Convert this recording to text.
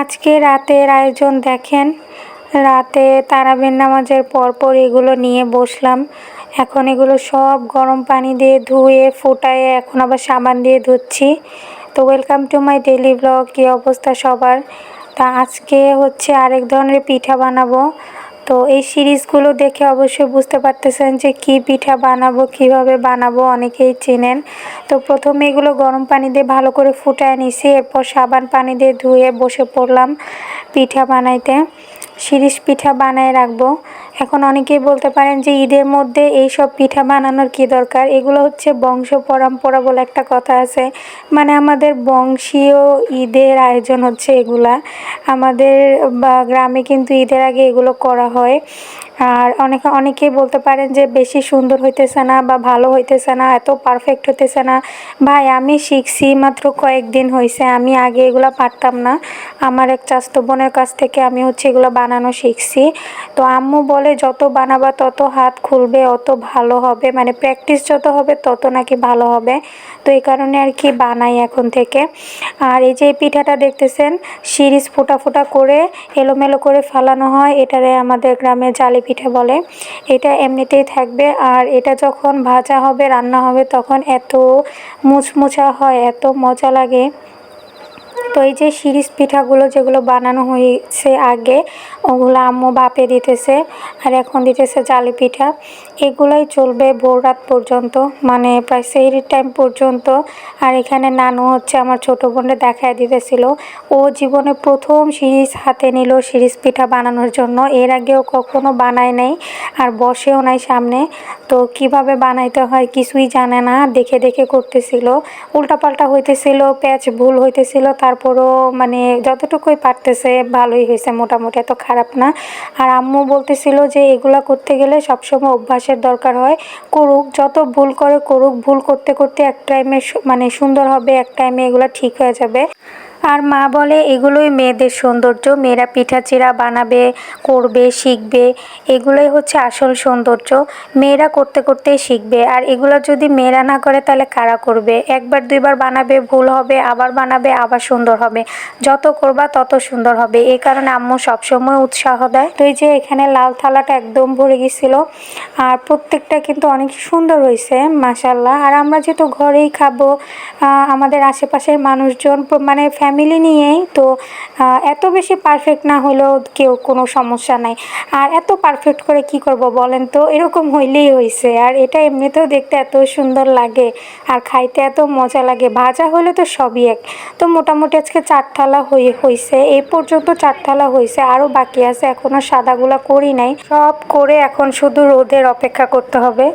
আজকে রাতের আয়োজন দেখেন। রাতে তারাবের নামাজের পরপর এগুলো নিয়ে বসলাম। এখন এগুলো সব গরম পানি দিয়ে ধুয়ে, ফোটায়ে এখন আবার সাবান দিয়ে ধুচ্ছি। তো welcome to my daily vlog, কী অবস্থা সবার? তা আজকে হচ্ছে আরেক ধরনের পিঠা বানাবো। তো এই সিরিজগুলো দেখে অবশ্যই বুঝতে পারতেছেন যে কি পিঠা বানাবো, কীভাবে বানাবো, অনেকেই চেনেন। তো প্রথমে এগুলো গরম পানি দিয়ে ভালো করে ফুটায় নিছি, এরপর সাবান পানি দিয়ে ধুয়ে বসে পড়লাম পিঠা বানাইতে। শিরিষ পিঠা বানায় রাখব। এখন অনেকেই বলতে পারেন যে ঈদের মধ্যে এই সব পিঠা বানানোর কি দরকার? এগুলো হচ্ছে বংশ পরম্পরা বলে একটা কথা আছে। মানে আমাদের বংশীয় ঈদের আয়োজন হচ্ছে এগুলা। আমাদের, বা গ্রামে কিন্তু ঈদের আগে এগুলো করা হয়। আর অনেকে, অনেকেই বলতে পারেন যে বেশি সুন্দর হইতেছে না বা ভালো হইতেছে না, এত পারফেক্ট হইতেছে না। ভাই, আমি শিখছি মাত্র কয়েকদিন হয়েছে আমি আগে এগুলো পারতাম না। আমার এক চাস্তো বোনের কাছ থেকে আমি হচ্ছে এগুলো বানানো শিখছি। তো আম্মু বলে যত বানাবা তত হাত খুলবে, অত ভালো হবে। মানে প্র্যাকটিস যত হবে তত নাকি ভালো হবে। তো এই কারণে আর কি বানাই এখন থেকে। আর এই যে পিঠাটা দেখতেছেন সিরিজ ফোটা ফোটা করে এলোমেলো করে ফালানো হয়, এটারে আমাদের গ্রামে জালি পিঠা বলে। এটা এমনিতেই থাকবে। আর এটা যখন ভাজা হবে, রান্না হবে, তখন এত মুচমুচা হয়, এত মজা লাগে। তো এই যে শিরিষ পিঠাগুলো যেগুলো বানানো হয়েছে আগে, ওগুলো আম্মু বাপে দিতেছে আর এখন দিতেছে জালি পিঠা। এগুলোই চলবে ভোর রাত পর্যন্ত মানে প্রায় সেই টাইম পর্যন্ত। আর এখানে নানু হচ্ছে আমার ছোটো বোনটা দেখায় দিতেছিল। ও জীবনে প্রথম সিরিজ হাতে নিল সিরিজ পিঠা বানানোর জন্য। এর আগেও কখনো বানায় নাই আর বসেও নাই সামনে। তো কীভাবে বানাইতে হয় কিছুই জানে না, দেখে দেখে করতেছিল। উল্টাপাল্টা হইতেছিল, প্যাচ ভুল হইতেছিল তারপরও মানে যতটুকুই পারতেছে ভালোই হয়েছে, মোটামুটি এত খারাপ না। আর আম্মু বলতেছিল যে এগুলা করতে গেলে সবসময় অভ্যাসের দরকার হয়। করুক, যত ভুল করে করুক, ভুল করতে করতে এক টাইমে মানে সুন্দর হবে, এক টাইমে এগুলো ঠিক হয়ে যাবে। আর মা বলে, এগুলোই মেয়েদের সৌন্দর্য। মেয়েরা পিঠা চিরা বানাবে, করবে, শিখবে। এগুলোই হচ্ছে আসল সৌন্দর্য। মেয়েরা করতে করতেই শিখবে। আর এগুলো যদি মেয়েরা না করে, তাহলে কারা করবে? একবার দুইবার বানাবে, ভুল হবে, আবার বানাবে, আবার সুন্দর হবে। যত করবা, তত সুন্দর হবে। এই কারণে আম্মু সবসময় উৎসাহ দেয়। তো এই যে এখানে লাল থালাটা একদম ভরে গেছিল। আর প্রত্যেকটা কিন্তু অনেক সুন্দর হয়েছে মাসাল্লাহ আর আমরা যেহেতু ঘরেই খাব আমাদের আশেপাশের মানুষজন মানে ফ্যামিলি নিয়েই তো এত বেশি পারফেক্ট না হলেও কেউ কোনো সমস্যা নাই। আর এত পারফেক্ট করে কি করব বলেন তো? এরকম হইলেই হয়েছে আর এটা এমনিতেও দেখতে এত সুন্দর লাগে আর খাইতে এত মজা লাগে। ভাজা হলে তো সবই এক। তো মোটামুটি আজকে চারথালা হয়ে হয়েছে এই পর্যন্ত চারথালা হয়েছে আরও বাকি আছে। এখনও সাদাগুলা করি নাই। সব করে এখন শুধু রোদের অপেক্ষা করতে হবে।